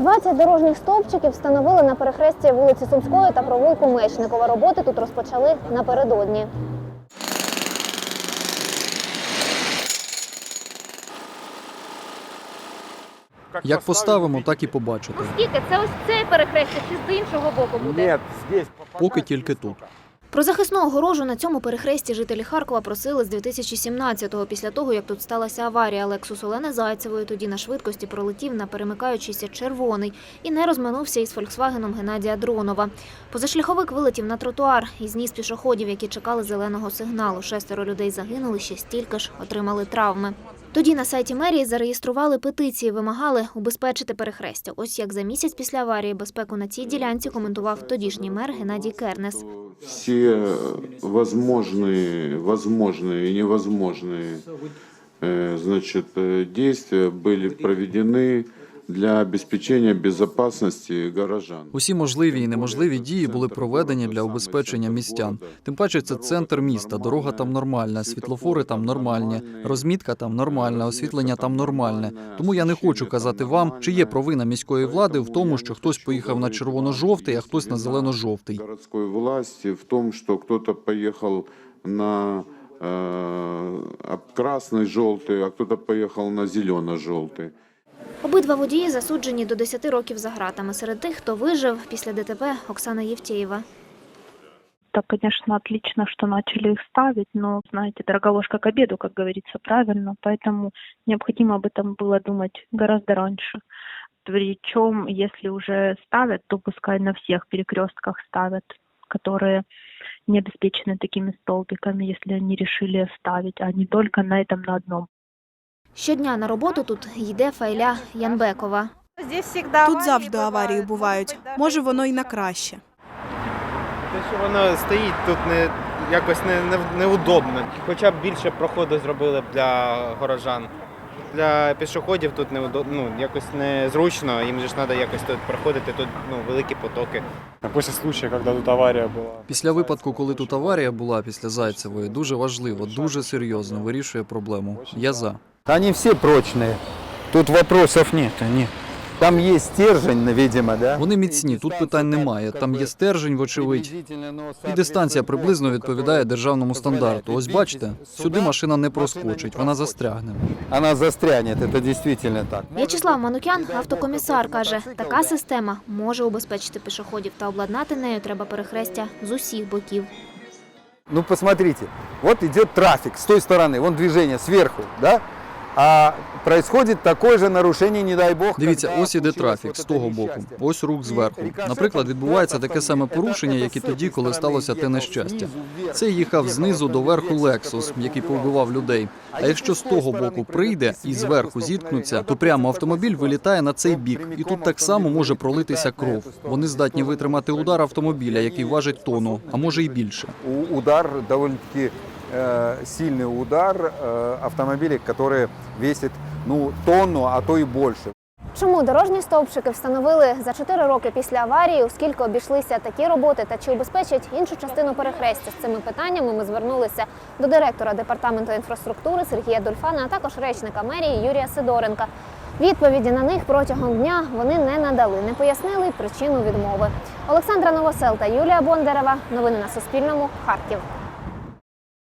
20 дорожніх стовпчиків встановили на перехресті вулиці Сумської та провулку Мечникова. Роботи тут розпочали напередодні. Як поставимо, так і побачите. Скільки? Це ось це перехрестя чи з іншого боку Нет, здесь Поки тільки тут. Про захисну огорожу на цьому перехресті жителі Харкова просили з 2017-го, після того, як тут сталася аварія. Лексус Олени Зайцевої тоді на швидкості пролетів на перемикаючийся червоний і не розминувся із Фольксвагеном Геннадія Дронова. Позашляховик вилетів на тротуар і зніс пішоходів, які чекали зеленого сигналу. Шестеро людей загинули, ще стільки ж отримали травми. Тоді на сайті мерії зареєстрували петиції, вимагали убезпечити перехрестя. Ось як за місяць після аварії безпеку на цій ділянці коментував тодішній мер Геннадій Кернес. все возможные, возможные и невозможные э, значит, э, действия были проведены для обеспечения безопасности горожан. Усі можливі і неможливі дії були проведені для убезпечення містян. Тим паче, це центр міста. Дорога там нормальна, світлофори там нормальні, розмітка там нормальна, освітлення там нормальне. Тому я не хочу казати вам, чи є провина міської влади в тому, що хтось поїхав на червоно-жовтий, а хтось на зелено-жовтий. городской власти в том, что кто-то поехал на э, об- красный желтый, а кто-то поехал на зелено-желтый. Обидва водії засуджені до 10 років за ґратами. Серед тих, хто вижив після ДТП, Оксана Євтєєва. Так, конечно, отлично, что начали их ставить, но, знаете, дорога ложка к обеду, как говорится, правильно, поэтому необходимо об этом было думать гораздо раньше. Причем, если уже ставят, то пускай на всех перекрестках ставят, которые не обеспечены такими столбиками, если они решили ставить, а не только на этом на одном. Щодня на роботу тут йде Файля Янбекова. Тут завжди аварії бувають. Може, воно і на краще. те, що воно стоїть тут не якось не, не, неудобно. Хоча б більше проходу зробили б для горожан. Для пішоходів тут неудобно, ну, якось незручно, їм же ж треба якось тут проходити, тут ну, великі потоки. А После случая, когда тут авария была. Після випадку, коли тут аварія була після Зайцевої, дуже важливо, дуже серйозно вирішує проблему. Я за. Они все прочные. Тут вопросов нет. Они... Там есть стержень, видимо, да? Вони міцні, тут питань немає. Там є стержень, вочевидь. І дистанція приблизно відповідає державному стандарту. Ось бачите, сюди машина не проскочить, вона застрягне. Она застрянет, это действительно так. В'ячеслав Манукян, автокомісар, каже, така система може убезпечити пішоходів та обладнати нею треба перехрестя з усіх боків. Ну, посмотрите, вот идет трафик с той стороны, вон движение сверху, да? А происходит такое же нарушение, не дай бог. Дивіться, когда ось іде случилось трафік з вот того это боку, несчастье. ось рух зверху. Рикошет Наприклад, відбувається от таке саме это- порушення, это як і с тоді, этой коли стороны сталося те ехал, нещастя. снизу вверх. Це їхав знизу до верху Лексус, який повбивав людей. А якщо з того боку прийде і зверху зіткнуться, то прямо автомобіль вилітає на цей бік, і тут так само може пролитися кров. Вони здатні витримати удар автомобіля, який важить тонну, а може й більше. У- Удар довольно-таки э, сильный удар э, автомобиля, который весит ну, тонну, а то и больше. Чому дорожні стовпчики встановили за 4 роки після аварії, оскільки обійшлися такі роботи та чи убезпечать іншу частину перехрестя? З цими питаннями ми звернулися до директора департаменту інфраструктури Сергія Дольфана, а також речника мерії Юрія Сидоренка. Відповіді на них протягом дня вони не надали, не пояснили й причину відмови. Олександра Новосел та Юлія Бондарева. Новини на Суспільному. Харків.